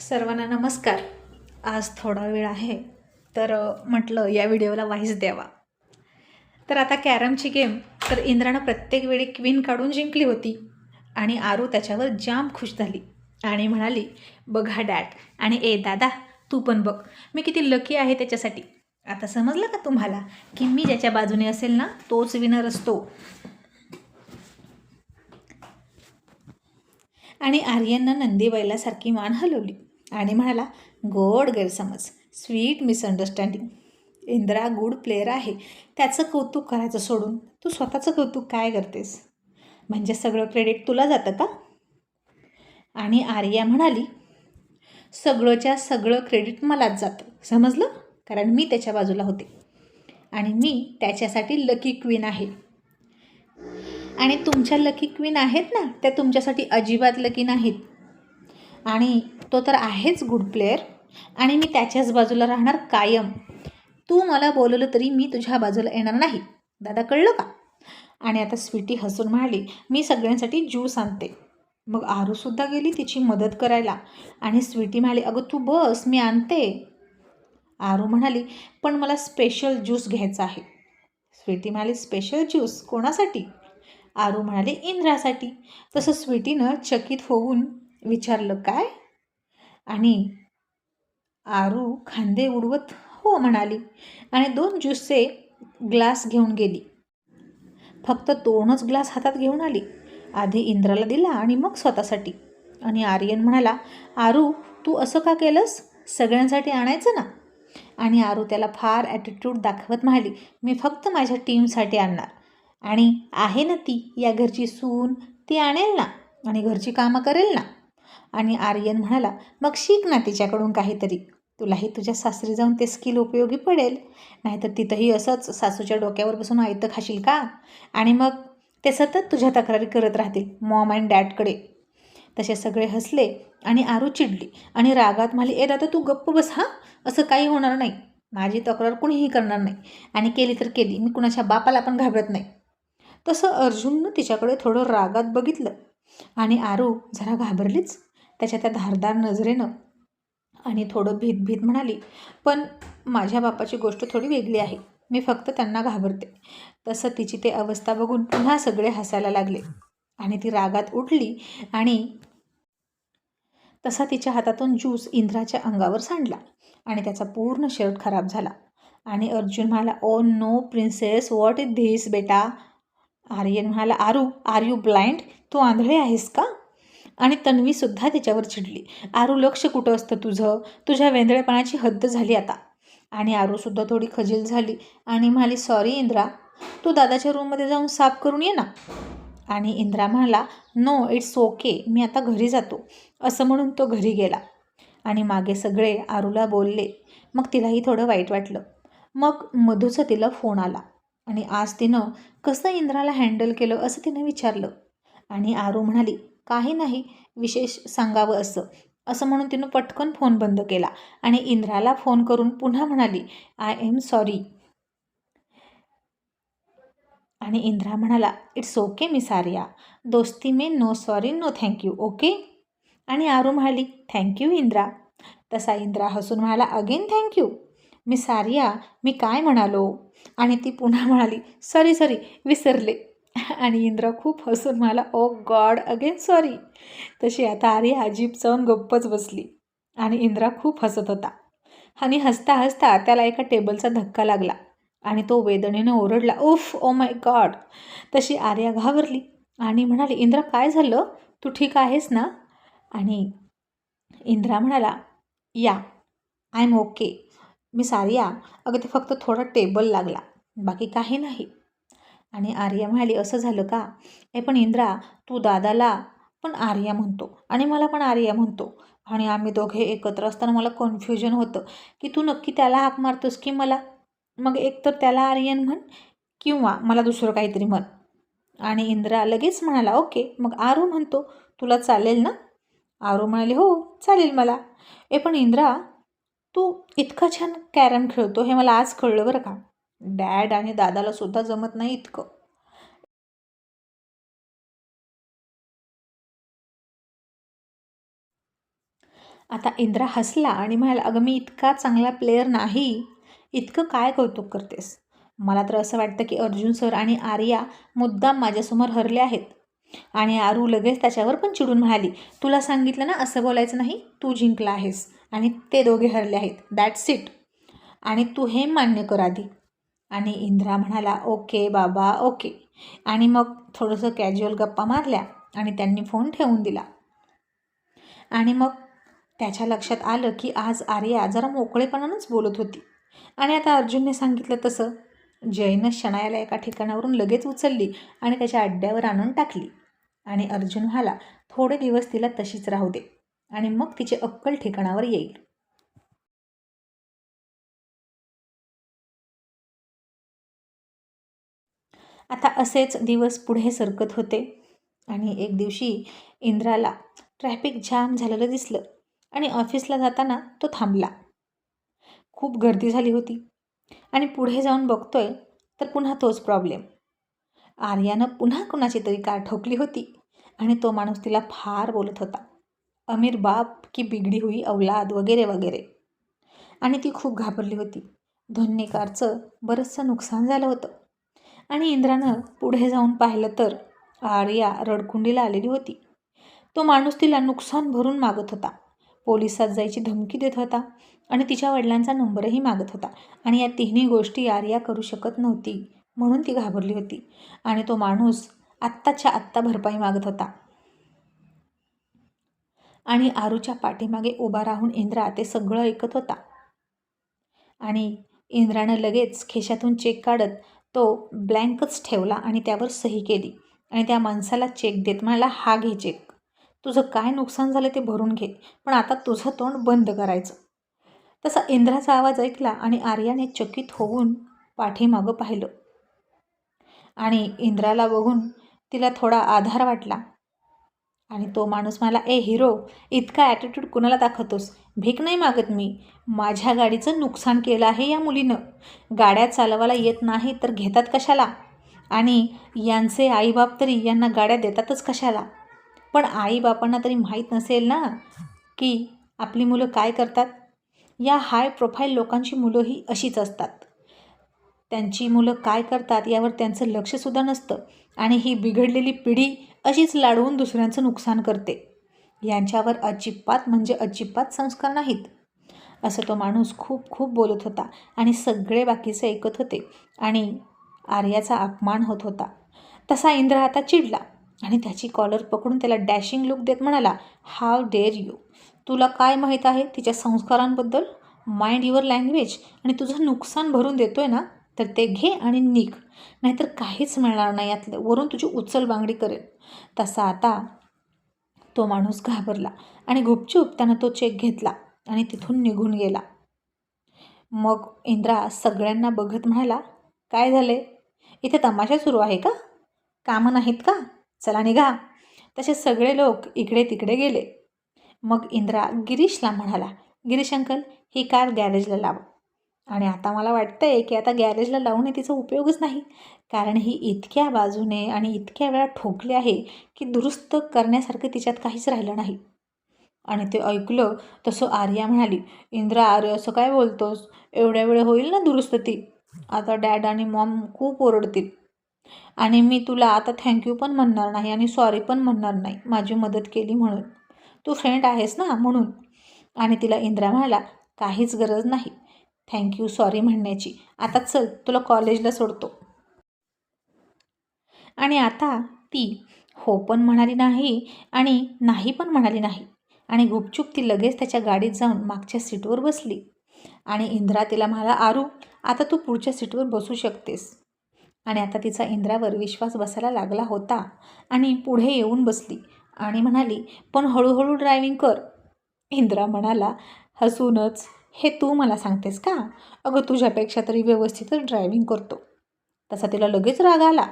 सर्वांना नमस्कार. आज थोडा वेळ आहे तर म्हटलं या व्हिडिओला वाईस द्यावा. तर आता कॅरमची गेम तर इंद्रानं प्रत्येक वेळी क्वीन काढून जिंकली होती आणि आरू त्याच्यावर जाम खुश झाली आणि म्हणाली बघा डॅट आणि ए दादा तू पण बघ मी किती लकी आहे त्याच्यासाठी. आता समजलं का तुम्हाला की मी ज्याच्या बाजूने असेल ना तोच विनर असतो. आणि आर्यननं नंदीबैलासारखी मान हलवली. आणि म्हणाला गोड गैरसमज sweet misunderstanding Indra good player आहे. त्याचं कौतुक करायचं सोडून तू स्वतःचं कौतुक काय करतेस? म्हणजे सगळं क्रेडिट तुला जातं का? आणि आर्या म्हणाली सगळंच्या सगळं क्रेडिट मलाच जातं. समजलं? कारण मी त्याच्या बाजूला होते. आणि मी त्याच्यासाठी लकी क्वीन आहे. आणि तुमच्या लकी क्वीन आहेत ना त्या तुमच्यासाठी अजिबात लकी नाहीत. आणि तो तर आहेच गुड प्लेअर आणि मी त्याच्याच बाजूला राहणार कायम. तू मला बोलवलं तरी मी तुझ्या बाजूला येणार नाही. दादा कळलं का? आणि आता स्वीटी हसून म्हणाली मी सगळ्यांसाठी ज्यूस आणते. मग आरूसुद्धा गेली तिची मदत करायला. आणि स्वीटी म्हणाली अगं तू बस मी आणते. आरू म्हणाली पण मला स्पेशल ज्यूस घ्यायचा आहे. स्वीटी म्हणाली स्पेशल ज्यूस कोणासाठी? आरू म्हणाले इंद्रासाठी. तसं स्वीटीनं चकित होऊन विचारलं काय? आणि आरू खांदे उडवत हो म्हणाली आणि दोन ज्यूसचे ग्लास घेऊन गेली. फक्त दोनच ग्लास हातात घेऊन आली. आधी इंद्राला दिला आणि मग स्वतःसाठी. आणि आर्यन म्हणाला आरू तू असं का केलंस? सगळ्यांसाठी आणायचं ना? आणि आरू त्याला फार ॲटिट्यूड दाखवत म्हणाली मी फक्त माझ्या टीमसाठी आणणार. आणि आहे ना ती या घरची सून ती आणेल ना आणि घरची कामं करेल ना. आणि आर्यन म्हणाला मग शिक ना तिच्याकडून काहीतरी. तुलाही तुझ्या सासरी जाऊन ते स्किल उपयोगी पडेल. नाहीतर तिथंही असंच सासूच्या डोक्यावर बसून आयतं खाशील का? आणि मग ते सतत तुझ्या तक्रारी करत राहतील मॉम अँड डॅडकडे. तसे सगळे हसले आणि आरू चिडली आणि रागात म्हणाली ए दादा तू गप्प बस हां. असं काही होणार नाही. माझी तक्रार कुणीही करणार नाही. आणि केली तर केली. मी कुणाच्या बापाला पण घाबरत नाही. तसं अर्जुननं तिच्याकडे थोडं रागात बघितलं आणि आरू जरा घाबरलीच. त्याच्या त्या धारदार नजरेनं आणि थोडं भीत भीत म्हणाली पण माझ्या बापाची गोष्ट थोडी वेगळी आहे. मी फक्त त्यांना घाबरते. तसं तिची ते अवस्था बघून पुन्हा सगळे हसायला लागले आणि ती रागात उठली आणि तसा तिच्या हातातून ज्यूस इंद्राच्या अंगावर सांडला आणि त्याचा पूर्ण शर्ट खराब झाला. आणि अर्जुन म्हणाला ओ no princess what is this बेटा? आर्यन म्हणाला आरू आर यू ब्लाइंड? तू आंधळे आहेस का? आणि तन्वीसुद्धा त्याच्यावर चिडली. आरू लक्ष कुठं असतं तुझं? तुझ्या वेंदळेपणाची हद्द झाली आता. आणि आरूसुद्धा थोडी खजील झाली आणि म्हणाली सॉरी इंद्रा. तू दादाच्या रूममध्ये जाऊन साफ करून ये ना. आणि इंद्रा म्हणाला नो इट्स ओके मी आता घरी जातो. असं म्हणून तो घरी गेला. आणि मागे सगळे आरूला बोलले. मग तिलाही थोडं वाईट वाटलं. मग मधूचा तिला फोन आला. आणि आज तिनं कसं इंद्राला हँडल केलं असं तिनं विचारलं. आणि आरू म्हणाली काही नाही विशेष सांगावं असं. असं म्हणून तिनं पटकन फोन बंद केला आणि इंद्राला फोन करून पुन्हा म्हणाली आय एम सॉरी आणि इंद्रा म्हणाला इट्स ओके मी सारिया दोस्ती मे no sorry no thank you okay आणि आरू म्हणाली थँक्यू इंद्रा. तसा इंद्रा हसून म्हणाला अगेन थँक्यू मी सारिया मी काय म्हणालो? आणि ती पुन्हा म्हणाली सॉरी सॉरी विसरले. आणि इंद्र खूप हसून म्हणाला ओ गॉड अगेन सॉरी. तशी आता आर्या अजीब जाऊन गप्पच बसली आणि इंद्रा खूप हसत होता. आणि हसता हसता त्याला एका टेबलचा धक्का लागला आणि तो वेदनेनं ओरडला उफ ओ माय गॉड. तशी आर्या घाबरली आणि म्हणाली इंद्रा काय झालं? तू ठीक आहेस ना? आणि इंद्रा म्हणाला yeah I am okay. Miss Arya अगं ते फक्त थोडा टेबल लागला बाकी काही नाही. आणि आर्या म्हणाली असं झालं का? ए पण इंद्रा तू दादाला पण आर्या म्हणतो आणि मला पण आर्या म्हणतो आणि आम्ही दोघे एकत्र असताना मला कन्फ्युजन होतं की तू नक्की त्याला हाक मारतोस की मला? मग एक तर त्याला आर्यन म्हण किंवा मला दुसरं काहीतरी म्हण. आणि इंद्रा लगेच म्हणाला ओके. मग आरू म्हणतो तुला चालेल ना? आरू म्हणाले हो चालेल मला. ए पण इंद्रा तू इतका छान कॅरम खेळतो हे मला आज कळलं बरं का? डॅड आणि दादाला सुद्धा जमत नाही इतकं. आता इंद्रा हसला आणि म्हणाला अगं मी इतका चांगला प्लेअर नाही. इतकं काय कौतुक करतेस? मला तर असं वाटतं की अर्जुन सर आणि आर्या मुद्दाम माझ्यासमोर हरले आहेत. आणि आरू लगेच त्याच्यावर पण चिडून म्हणाली तुला सांगितलं ना असं बोलायचं नाही. तू जिंकला आहेस आणि ते दोघे हरले आहेत. दॅट्स इट आणि तू हे मान्य कर आधी. आणि इंद्रा म्हणाला ओके बाबा ओके. आणि मग थोडंसं कॅज्युअल गप्पा मारल्या आणि त्यांनी फोन ठेवून दिला. आणि मग त्याच्या लक्षात आलं की आज आर्या जरा मोकळेपणानंच बोलत होती. आणि आता अर्जुनने सांगितलं तसं. जयनं शनायाला एका ठिकाणावरून लगेच उचलली आणि त्याच्या अड्ड्यावर आणून टाकली. आणि अर्जुन म्हणाला थोडे दिवस तिला तशीच राहू दे. आणि मग तिचे अक्कल ठिकाणावर येईल. आता असेच दिवस पुढे सरकत होते. आणि एक दिवशी इंद्राला ट्रॅफिक जाम झालेलं दिसलं आणि ऑफिसला जाताना तो थांबला. खूप गर्दी झाली होती. आणि पुढे जाऊन बघतोय तर पुन्हा तोच प्रॉब्लेम आर्यानं पुन्हा कुणाची तरी कार ठोकली होती आणि तो माणूस तिला फार बोलत होता. अमीर बाप की बिगडी हुई अवलाद वगैरे वगैरे. आणि ती खूप घाबरली होती. धोनी कारचं बरंचसं नुकसान झालं होतं. आणि इंद्रानं पुढे जाऊन पाहिलं तर आर्या रडकुंडीला आलेली होती. तो माणूस तिला नुकसान भरून मागत होता. पोलिसात जायची धमकी देत होता आणि तिच्या वडिलांचा नंबरही मागत होता आणि या तिन्ही गोष्टी आर्या करू शकत नव्हती म्हणून ती घाबरली होती आणि तो माणूस आत्ताच्या आत्ता भरपाई मागत होता. आणि आरूच्या पाठीमागे उभा राहून इंद्रा ते सगळं ऐकत होता. आणि इंद्रानं लगेच खेशातून चेक काढत तो ब्लँकच ठेवला आणि त्यावर सही केली आणि त्या माणसाला चेक देत म्हणाला हा घे चेक. तुझं काय नुकसान झालं ते भरून घे पण आता तुझं तोंड बंद करायचं. तसा इंद्राचा आवाज ऐकला आणि आर्याने चकित होऊन पाठीमागं पाहिलं. आणि इंद्राला बघून तिला थोडा आधार वाटला. आणि तो माणूस मला ए हिरो इतका ॲटिट्यूड कुणाला दाखवतोस? भीक नाही मागत मी. माझ्या गाडीचं नुकसान केलं आहे या मुलीनं. गाड्या चालवायला येत नाही तर घेतात कशाला? आणि यांचे आईबाप तरी यांना गाड्या देतातच कशाला? पण आईबापांना तरी माहीत नसेल ना की आपली मुलं काय करतात? या हाय प्रोफाईल लोकांची मुलं ही अशीच असतात. त्यांची मुलं काय करतात यावर त्यांचं लक्षसुद्धा नसतं. आणि ही बिघडलेली पिढी अशीच लाडवून दुसऱ्यांचं नुकसान करते. यांच्यावर अजिबात म्हणजे अजिबात संस्कार नाहीत. असं तो माणूस खूप खूप बोलत होता आणि सगळे बाकीचे ऐकत होते आणि आर्याचा अपमान होत होता. तसा इंद्र आता चिडला आणि त्याची कॉलर पकडून त्याला डॅशिंग लुक देत म्हणाला हाव डेअर यू तुला काय माहीत आहे तिच्या संस्कारांबद्दल? माइंड युअर लँग्वेज आणि तुझं नुकसान भरून देतोय ना? तर ते घे आणि निघ. नाहीतर काहीच मिळणार नाही यातलं. वरून तुझी उचल बांगडी करेल. तसा आता तो माणूस घाबरला आणि गुपचूप त्यानं तो चेक घेतला आणि तिथून निघून गेला. मग इंद्रा सगळ्यांना बघत म्हणाला काय झाले इथे तमाशा सुरू आहे का? कामं नाहीत का? चला निघा. तसे सगळे लोक इकडे तिकडे गेले. मग इंद्रा गिरीशला म्हणाला गिरीश अंकल ही कार गॅरेजला लावा. आणि आता मला वाटतं आहे की आता गॅरेजला लावून तिचा उपयोगच नाही. कारण ही इतक्या बाजूने आणि इतक्या वेळा ठोकली आहे की दुरुस्त करण्यासारखं तिच्यात काहीच राहिलं नाही. आणि ते ऐकलं तसं आर्या म्हणाली इंद्रा आर्य असं काय बोलतोस? एवढ्या वेळ होईल ना दुरुस्त ती? आता डॅड आणि मॉम खूप ओरडतील. आणि मी तुला आता थँक्यू पण म्हणणार नाही आणि सॉरी पण म्हणणार नाही माझी मदत केली म्हणून. तू फ्रेंड आहेस ना म्हणून. आणि तिला इंद्रा म्हणाला काहीच गरज नाही. थँक्यू सॉरी म्हणण्याची. आता चल तुला कॉलेजला सोडतो. आणि आता ती हो पण म्हणाली नाही आणि नाही पण म्हणाली नाही. आणि गुपचूप ती लगेच त्याच्या गाडीत जाऊन मागच्या सीटवर बसली. आणि इंद्रा तिला म्हणाला आरू आता तू पुढच्या सीटवर बसू शकतेस. आणि आता तिचा इंद्रावर विश्वास बसायला लागला होता. आणि पुढे येऊन बसली आणि म्हणाली पण हळूहळू ड्रायव्हिंग कर. इंद्रा म्हणाला हसूनच. हे तू मला सांगतेस का? अगं तुझ्यापेक्षा तरी व्यवस्थितच ड्रायव्हिंग करतो. तसा तिला लगेच राग आला.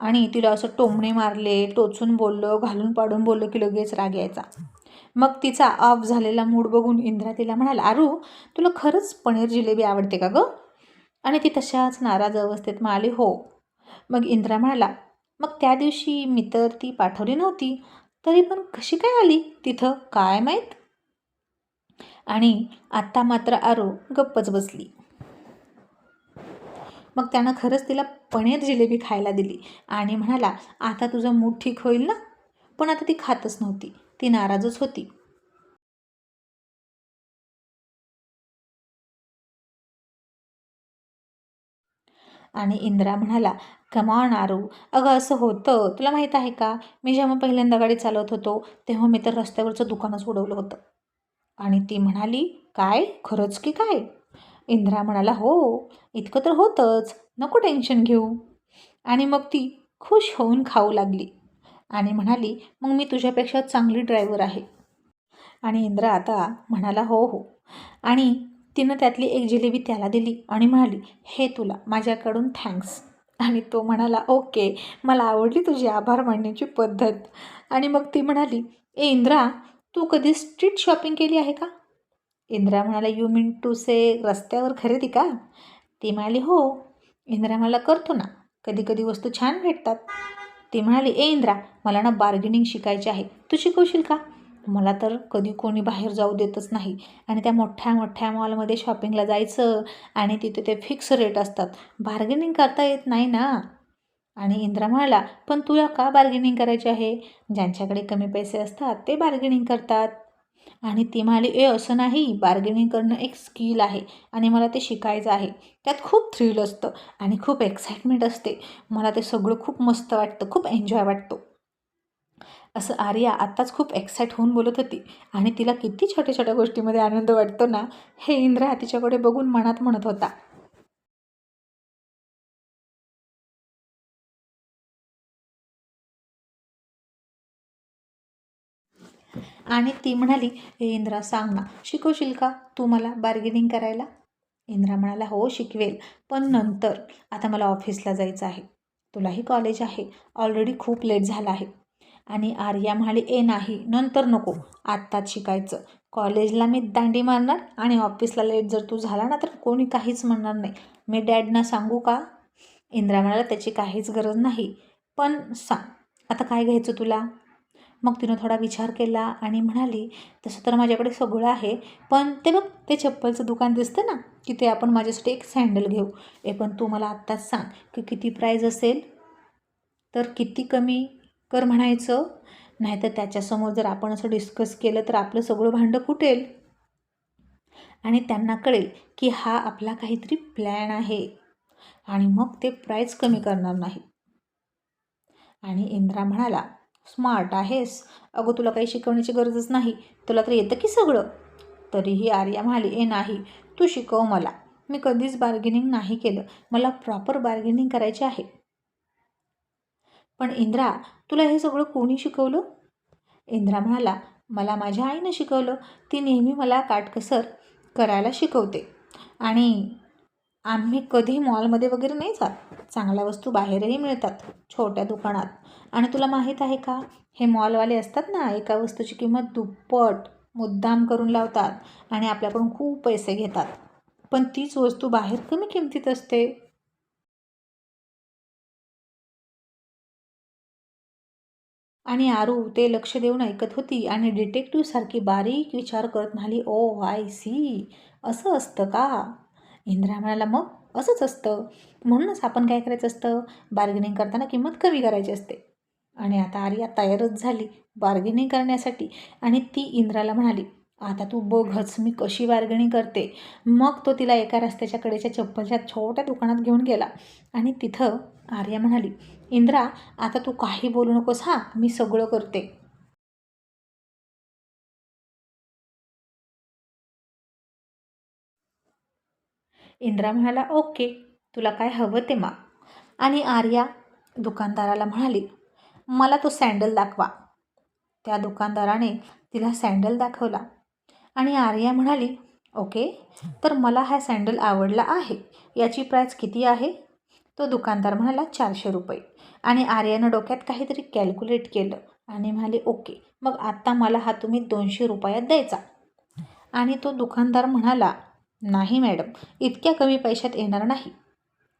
आणि तिला असं टोमणे मारले टोचून बोललं घालून पाडून बोललं की लगेच राग यायचा. मग तिचा ऑफ झालेला मूड बघून इंद्रा तिला म्हणाला आरू तुला खरंच पनीर जिलेबी आवडते का गं? आणि ती तशाच नाराज अवस्थेत म्हणाली हो. मग इंद्रा म्हणाला मग त्या दिवशी मी तर ती पाठवली नव्हती. तरी पण कशी काय आली? तिथं काय माहीत? आणि आत्ता मात्र आरो गप्पच बसली. मग त्यानं खरंच तिला पनीर जिलेबी खायला दिली आणि म्हणाला आता तुझं मूड ठीक होईल ना? पण आता ती खातच नव्हती. ती नाराजच होती. आणि इंद्रा म्हणाला कमान आरू. अगं असं होतं. तुला माहीत आहे का? मी जेव्हा पहिल्यांदा गाडी चालवत होतो तेव्हा मी तर रस्त्यावरचं दुकानच उडवलं होतं. आणि ती म्हणाली काय? खरंच की काय? इंद्रा म्हणाला हो इतकं तर होतंच. नको टेन्शन घेऊ. आणि मग ती खुश होऊन खाऊ लागली आणि म्हणाली मग मी तुझ्यापेक्षा चांगली ड्रायव्हर आहे. आणि इंद्रा आता म्हणाला हो हो. आणि तिनं त्यातली एक जिलेबी त्याला दिली आणि म्हणाली हे तुला माझ्याकडून थँक्स. आणि तो म्हणाला ओके मला आवडली तुझी आभार मानण्याची पद्धत. आणि मग ती म्हणाली ए इंद्रा तू कधी स्ट्रीट शॉपिंग केली आहे का? इंद्रा म्हणाला यू मीन टू से रस्त्यावर खरेदी का? ती म्हणाली हो. इंद्रा म्हणाला करतो ना. कधी कधी वस्तू छान भेटतात. ती म्हणाली ए इंद्रा मला ना बार्गेनिंग शिकायची आहे. तू शिकवशील का? मला तर कधी कोणी बाहेर जाऊ देतच नाही. आणि त्या मोठ्या मोठ्या मॉलमध्ये शॉपिंगला जायचं आणि तिथे ते फिक्स रेट असतात. बार्गेनिंग करता येत नाही ना. आणि इंद्रा म्हणाला पण तुला का बार्गेनिंग करायची आहे? ज्यांच्याकडे कमी पैसे असतात ते बार्गेनिंग करतात. आणि ती म्हणाली ए असं नाही. बार्गेनिंग करणं एक स्किल आहे आणि मला ते शिकायचं आहे. त्यात खूप थ्रिल असतं आणि खूप एक्साइटमेंट असते. मला ते सगळं खूप मस्त वाटतं खूप एन्जॉय वाटतो. असं आर्या आत्ताच खूप एक्साईट होऊन बोलत होती. आणि तिला किती छोट्या छोट्या गोष्टीमध्ये आनंद वाटतो ना हे इंद्रा तिच्याकडे बघून मनात म्हणत होता. आणि ती म्हणाली हे इंद्रा सांग ना शिकवशील का तू मला बार्गेनिंग करायला? इंद्रा म्हणाला हो शिकवेल पण नंतर. आता मला ऑफिसला जायचं आहे. तुलाही कॉलेज आहे. ऑलरेडी खूप लेट झाला आहे. आणि आर्या म्हणाली ए नाही नंतर नको. आत्ताच शिकायचं. कॉलेजला मी दांडी मारणार आणि ऑफिसला लेट जर तू झाला ना तर कोणी काहीच म्हणणार नाही. मी डॅडना सांगू का? इंद्रा म्हणाला त्याची काहीच गरज नाही. पण सांग आता काय घ्यायचं तुला? मग तिनं थोडा विचार केला आणि म्हणाली तसं तर माझ्याकडे सगळं आहे पण ते बघ ते चप्पलचं दुकान दिसतं ना तिथे आपण माझ्यासाठी एक सँडल घेऊ. ए पण तू मला आत्ताच सांग की किती प्राईज असेल? तर किती कमी कर म्हणायचं? नाहीतर त्याच्यासमोर जर आपण असं डिस्कस केलं तर आपलं सगळं भांडं फुटेल. आणि त्यांना कळेल की हा आपला काहीतरी प्लॅन आहे आणि मग ते प्राईज कमी करणार नाही आणि इंद्रा म्हणाला स्मार्ट आहेस. अगं तुला काही शिकवण्याची गरजच नाही. तुला तर येतं की सगळं. तरीही आर्या म्हणाली ए नाही. तू शिकव मला. मी कधीच बार्गेनिंग नाही केलं. मला प्रॉपर बार्गेनिंग करायची आहे. पण इंद्रा तुला हे सगळं कोणी शिकवलं? इंद्रा म्हणाला मला माझ्या आईनं शिकवलं. ती नेहमी मला काटकसर करायला शिकवते. आणि आम्ही कधी मॉलमध्ये वगैरे नाही जात. चांगल्या वस्तू बाहेरही मिळतात छोट्या दुकानात. आणि तुला माहीत आहे का? हे मॉलवाले असतात ना एका वस्तूची किंमत दुप्पट मुद्दाम करून लावतात आणि आपल्याकडून खूप पैसे घेतात. पण तीच वस्तू बाहेर कमी किमतीत असते. आणि आरू ते लक्ष देऊन ऐकत होती आणि डिटेक्टिव्हसारखी बारीक विचार करत म्हणाली ओ आय सी असं असतं का? इंद्रा म्हणाला मग असंच असतं. म्हणूनच आपण काय करायचं असतं? बार्गेनिंग करताना किंमत कमी करायची असते. आणि आता आर्या तयारच झाली बार्गेनिंग करण्यासाठी. आणि ती इंद्राला म्हणाली आता तू बघच मी कशी बार्गेनिंग करते. मग तो तिला एका रस्त्याच्या कडेच्या चप्पलच्या छोट्या दुकानात घेऊन गेला. आणि तिथं आर्या म्हणाली इंद्रा आता तू काही बोलू नकोस. हां मी सगळं करते. इंद्रा म्हणाला ओके तुला काय हवं ते मा आणि आर्या दुकानदाराला म्हणाली मला तो सँडल दाखवा. त्या दुकानदाराने तिला सँडल दाखवला आणि आर्या म्हणाली ओके तर मला हा सँडल आवडला आहे. याची प्राईस किती आहे? तो दुकानदार म्हणाला चारशे रुपये. आणि आर्यानं डोक्यात काहीतरी कॅल्क्युलेट केलं आणि म्हणाले ओके मग आत्ता मला हा तुम्ही दोनशे रुपयात द्यायचा. आणि तो दुकानदार म्हणाला नाही मॅडम इतक्या कमी पैशात येणार नाही.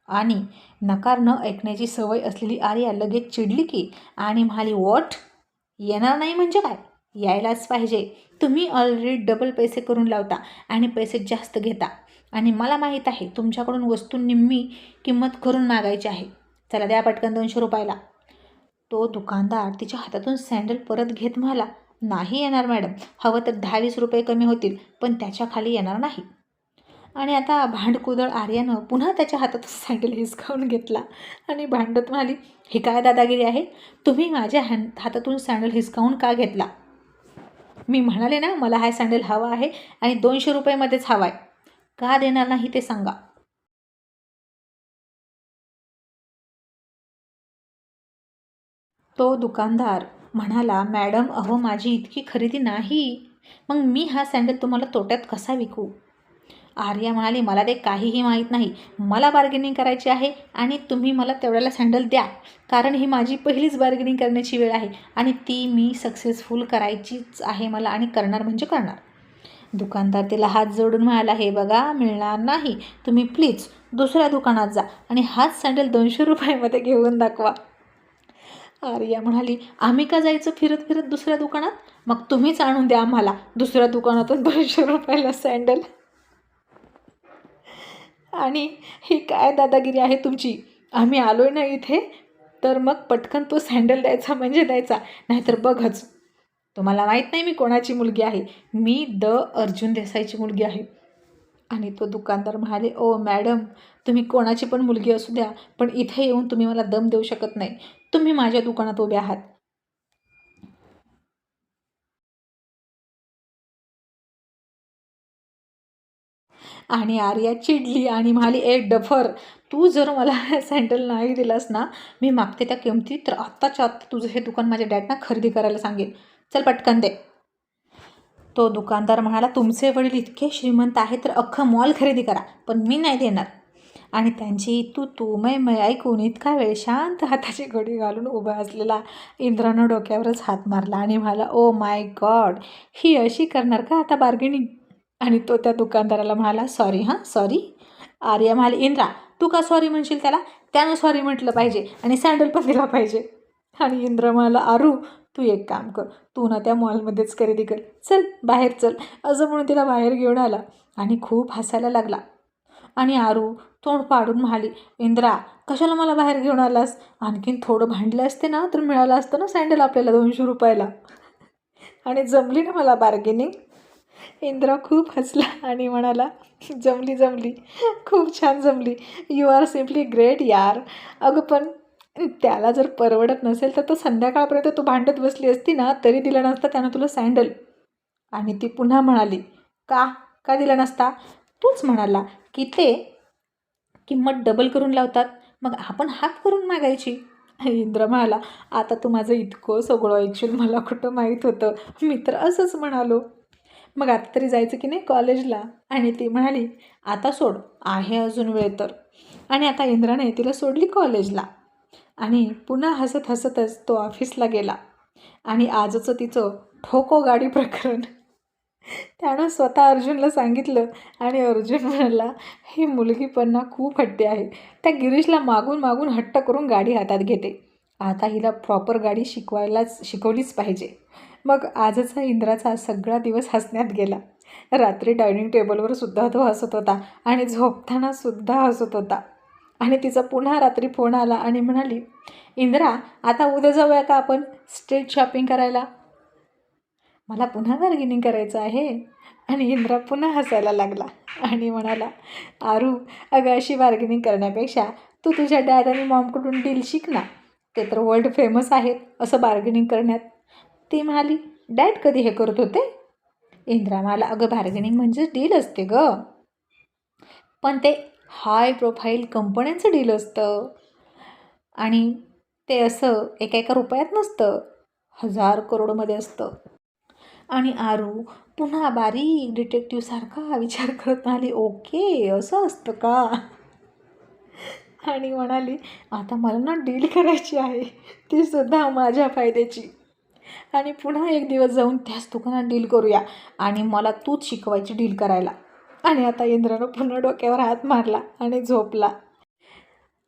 आणि नकार न ऐकण्याची सवय असलेली आर्या लगेच चिडली की आणि म्हणाली वॉट? येणार नाही म्हणजे काय? यायलाच पाहिजे. तुम्ही ऑलरेडी डबल पैसे करून लावता आणि पैसे जास्त घेता. आणि मला माहीत आहे तुमच्याकडून वस्तू निम्मी किंमत करून मागायची आहे. चला द्या पटकन दोनशे रुपयाला. तो दुकानदार तिच्या हातातून सँडल परत घेत म्हणाला नाही येणार मॅडम. हवं तर दहा वीस रुपये कमी होतील पण त्याच्याखाली येणार नाही. आणि आता भांडकुदळ आर्यानं पुन्हा त्याच्या हातातून सँडल हिसकावून घेतला. आणि भांडत म्हणाली ही काय दादागिरी आहे? तुम्ही माझ्या हॅन हातातून सँडल हिसकावून का घेतला? मी म्हणाले ना मला हा सँडल हवा आहे आणि दोनशे रुपयेमध्येच हवा आहे. का देणार नाही ते सांगा. तो दुकानदार म्हणाला मॅडम अहो माझी इतकी खरेदी नाही. मग मी हा सँडल तुम्हाला तोट्यात कसा विकू? आर्या म्हणाली मला ते काहीही माहीत नाही. मला बार्गेनिंग करायची आहे आणि तुम्ही मला तेवढ्याला सँडल द्या. कारण ही माझी पहिलीच बार्गेनिंग करण्याची वेळ आहे आणि ती मी सक्सेसफुल करायचीच आहे मला आणि करणार म्हणजे करणार. दुकानदार तिला हात जोडून म्हणाला हे बघा मिळणार नाही. तुम्ही प्लीज दुसऱ्या दुकानात जा आणि हाच सँडल दोनशे रुपयामध्ये घेऊन दाखवा. आर्या म्हणाली आम्ही का जायचं फिरत फिरत दुसऱ्या दुकानात? मग तुम्हीच आणून द्या आम्हाला. दुसऱ्या दुकानातून दोनशे रुपयाला सँडल आणि ही काय दादागिरी आहे तुमची? आम्ही आलोय ना इथे तर मग पटकन तो सँडल द्यायचा म्हणजे द्यायचा नाहीतर बघच. तुम्हाला माहीत नाही मी कोणाची मुलगी आहे. मी द अर्जुन देसाईची मुलगी आहे. आणि तो दुकानदार म्हणाले ओ मॅडम तुम्ही कोणाची पण मुलगी असू द्या पण इथे येऊन तुम्ही मला दम देऊ शकत नाही. तुम्ही माझ्या दुकानात उभे आहात. आणि आर्या चिडली आणि म्हणाली ए डफर तू जर मला सँडल नाही दिलास ना मी मागते त्या किमतीत तर आत्ताच्या आत्ता तुझं हे दुकान माझ्या डॅडना खरेदी करायला सांगेन चल पटकन दे. तो दुकानदार म्हणाला तुमचे वडील इतके श्रीमंत आहे तर अख्खं मॉल खरेदी करा पण मी नाही देणार. आणि त्यांची तू तू मै मै ऐकून इतका वेळ शांत हाताची घडी घालून उभा असलेला इंद्रानं डोक्यावरच हात मारला आणि म्हणाला ओ माय गॉड ही अशी करणार का आता बार्गेनिंग आणि तो त्या दुकानदाराला म्हणाला सॉरी हां सॉरी आर्या म्हणाली इंद्रा तू का सॉरी म्हणशील त्याला? त्यानं सॉरी म्हटलं पाहिजे आणि सँडल पण दिला पाहिजे. आणि इंद्र म्हणाला आरू तू एक काम कर तू ना त्या मॉलमध्येच खरेदी कर. चल बाहेर चल. असं म्हणून तिला बाहेर घेऊन आला आणि खूप हसायला लागला. आणि आरू तोंड पाडून म्हणाली इंद्रा कशाला मला बाहेर घेऊन आलास? आणखीन थोडं भांडलं असते ना तर मिळालं असतं ना सँडल आपल्याला दोनशे रुपयाला. आणि जमली ना मला बार्गेनिंग इंद्रा खूप हसला आणि म्हणाला जमली जमली खूप छान जमली. यू आर सिम्पली ग्रेट यार. अगं पण त्याला जर परवडत नसेल तर तो संध्याकाळपर्यंत तू भांडत बसली असती ना तरी दिला नसता त्यानं तुला सँडल. आणि ती पुन्हा म्हणाली का? का दिला नसता? तूच म्हणाला की ते किंमत डबल करून लावतात. मग आपण हाफ करून मागायची. इंद्र म्हणाला आता तू माझं इतकं सगळं ऐकशील मला कुठं माहीत होतं. मी तर असंच म्हणालो. मग आता तरी जायचं की नाही कॉलेजला? आणि ती म्हणाली आता सोड आहे अजून वेळ तर. आणि आता इंद्राने तिला सोडली कॉलेजला. आणि पुन्हा हसत हसतच तो ऑफिसला गेला. आणि आजचं तिचं ठोको गाडी प्रकरण. त्यानं स्वतः अर्जुनला सांगितलं आणि अर्जुन म्हणाला ही मुलगी पण ना खूप हट्टी आहे. त्या गिरीशला मागून मागून हट्ट करून गाडी हातात घेते. आता हिला प्रॉपर गाडी शिकवायलाच शिकवलीच पाहिजे. मग आजचा इंद्राचा सगळा दिवस हसण्यात गेला. रात्री डायनिंग टेबलवर सुद्धा तो हसत होता आणि झोपताना सुद्धा हसत होता. आणि तिचा पुन्हा रात्री फोन आला आणि म्हणाली इंद्रा आता उद्या जाऊया का आपण स्ट्रीट शॉपिंग करायला? मला पुन्हा बार्गेनिंग करायचं आहे. आणि इंद्रा पुन्हा हसायला लागला आणि म्हणाला आरू अगं अशी बार्गेनिंग करण्यापेक्षा तू तुझ्या डॅड आणि मॉमकडून डील शिक ना. ते तर वर्ल्ड फेमस आहेत असं बार्गेनिंग करण्यात ती म्हणाली डॅड कधी हे करत होते? इंद्रा म्हणाला अगं बार्गेनिंग म्हणजे डील असते ग. पण ते हाय प्रोफाईल कंपन्यांचं डील असतं. आणि ते असं एका एका रुपयात नसतं. हजार करोडमध्ये असतं. आणि आरू पुन्हा बारीक डिटेक्टिव्हसारखा विचार करत म्हणाली ओके असं असतं का? आणि म्हणाली आता मला ना डील करायची आहे. ती सुद्धा माझ्या फायद्याची. आणि पुन्हा एक दिवस जाऊन त्याच दुकानात डील करूया. आणि मला तूच शिकवायची डील करायला. आणि आता इंद्रानं पुन्हा डोक्यावर हात मारला आणि झोपला.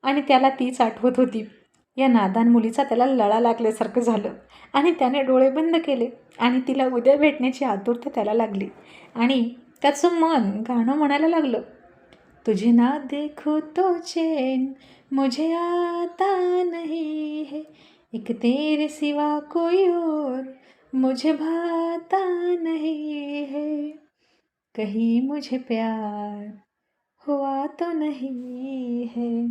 आणि त्याला तीच आठवत होती. या नादान मुलीचा त्याला लळा लागल्यासारखं झालं. आणि त्याने डोळे बंद केले. आणि तिला उद्या भेटण्याची आतुरता त्याला लागली. आणि त्याचं मन गाणं म्हणायला लागलं. तुझे ना देखो तो चैन मुझे आता नहीं है. एक तेरे सिवा कोई और मुझे भाता नहीं है। कहीं मुझे प्यार हुआ तो नहीं है।